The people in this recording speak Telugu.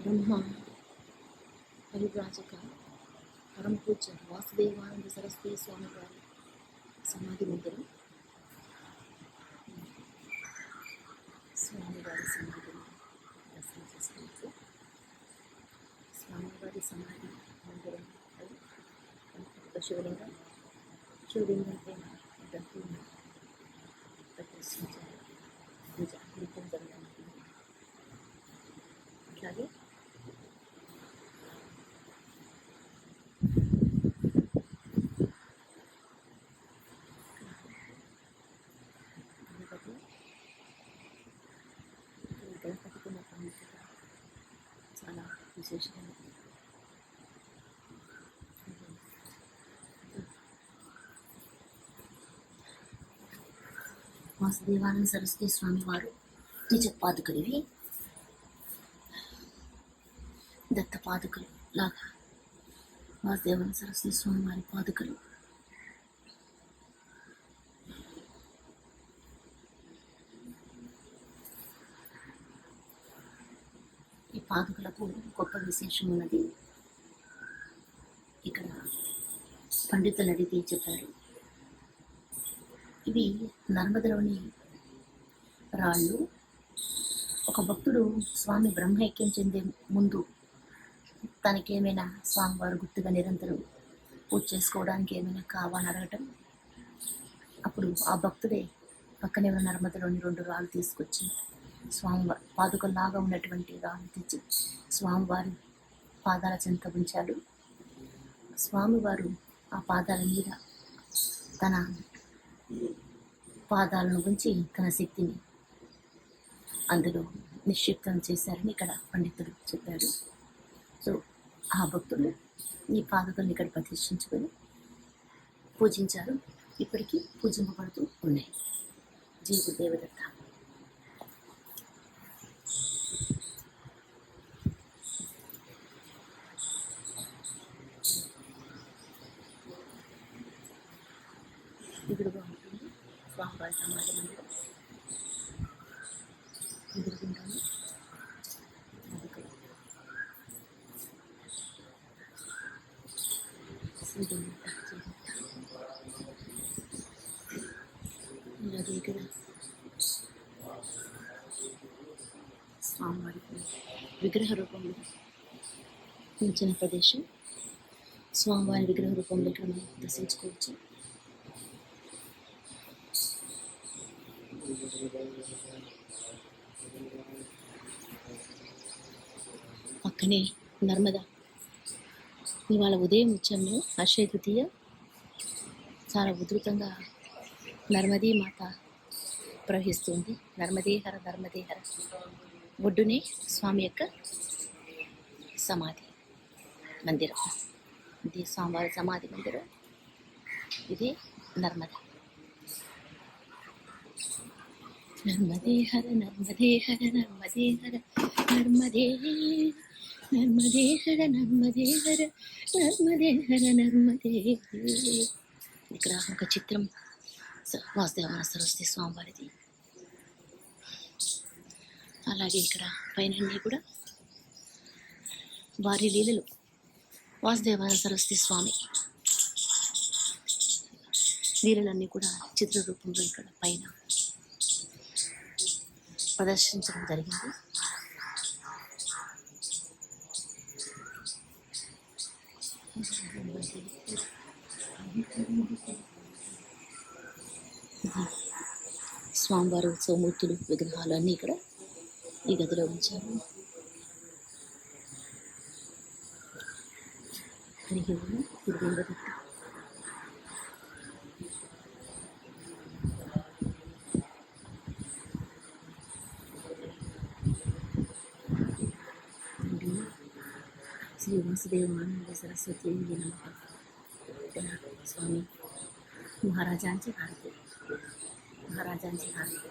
బ్రహ్మ పరివ్రాజక పరమ పూజ వాసుదేవానంద సరస్వతి స్వామి వారి సమాధి మందిరం స్వామివారి సమాధిని దర్శనం చేసుకోవచ్చు స్వామివారి సమాధి మందిరం శివలింగం శివలింగం పైన చాలా విశేషమైనది వాసుదేవానంద సరస్వతి స్వామి వారు నిజ పాదుకలివి దత్త పాదుకలు లాగా వాసుదేవానంద సరస్వతి స్వామి వారి పాదుకలు ఈ పాదుకలకు గొప్ప విశేషం ఉన్నది ఇక్కడ పండితులు అడిగి చెప్పారు. ఇవి నర్మదలోని రాళ్ళు. ఒక భక్తుడు స్వామి బ్రహ్మైక్యం చెందే ముందు తనకేమైనా స్వామివారు గుర్తుగా నిరంతరం పూజ చేసుకోవడానికి ఏమైనా కావాలని అడగటం. అప్పుడు ఆ భక్తుడే పక్కనే ఉన్న నర్మదలోని రెండు రాళ్ళు తీసుకొచ్చి స్వామివారి పాదుకల్లాగా ఉన్నటువంటి రాళ్ళు తెచ్చి స్వామివారి పాదాల చెంత ఉంచాడు. స్వామివారు ఆ పాదాల మీద తన పాదాలను ఉంచి తన శక్తిని అందులో నిక్షిప్తం చేశారని ఇక్కడ పండితుడు చెప్పాడు. సో ఆ భక్తులు ఈ పాదకల్ని ఇక్కడ ప్రతిష్ఠించుకొని పూజించారు. ఇప్పటికీ పూజింపబడుతూ ఉన్నాయి. జీవుడు దేవదత్త స్వామివారి సమాధి మందిరం ఎదుర్కొంటాము అదిగో. శ్రీదేవిత, స్వామివారికి విగ్రహ రూపంలో ఉంచిన ప్రదేశం స్వామివారి విగ్రహ రూపంలో ఇక్కడ మనం దర్శించుకోవచ్చు పక్కనే నర్మదా. ఇవాళ ఉదయం వచ్చాము అక్షయ తృతీయ. చాలా ఉధృతంగా నర్మదీ మాత ప్రవహిస్తుంది. నర్మదేహర నర్మదేహర ఒడ్డునే స్వామి యొక్క సమాధి మందిరం. ఇది స్వామివారి సమాధి మందిరం. ఇది నర్మదా. నర్మదే హర నర్మదే హర నర్మదే హర నర్మదే నర్మదే హర నర్మదే హర నర్మదే హర నర్మదే ఇక్కడ ఒక చిత్రం వాసుదేవన సరస్వతి స్వామివారిది అలాగే ఇక్కడ పైన కూడా వారి లీలలు. వాసుదేవాన సరస్వతి స్వామి లీలలన్నీ కూడా చిత్ర రూపంలో ఇక్కడ పైన ప్రదర్శించడం జరిగింది. స్వామివారు ఉత్సవమూర్తులు విగ్రహాలు అన్నీ ఇక్కడ ఈ గదిలో ఉంచారు. హరి శ్రీ वासुदेवानंद सरस्वती नमः त्या स्वामी महाराजांचे भारते महाराजांचे भारते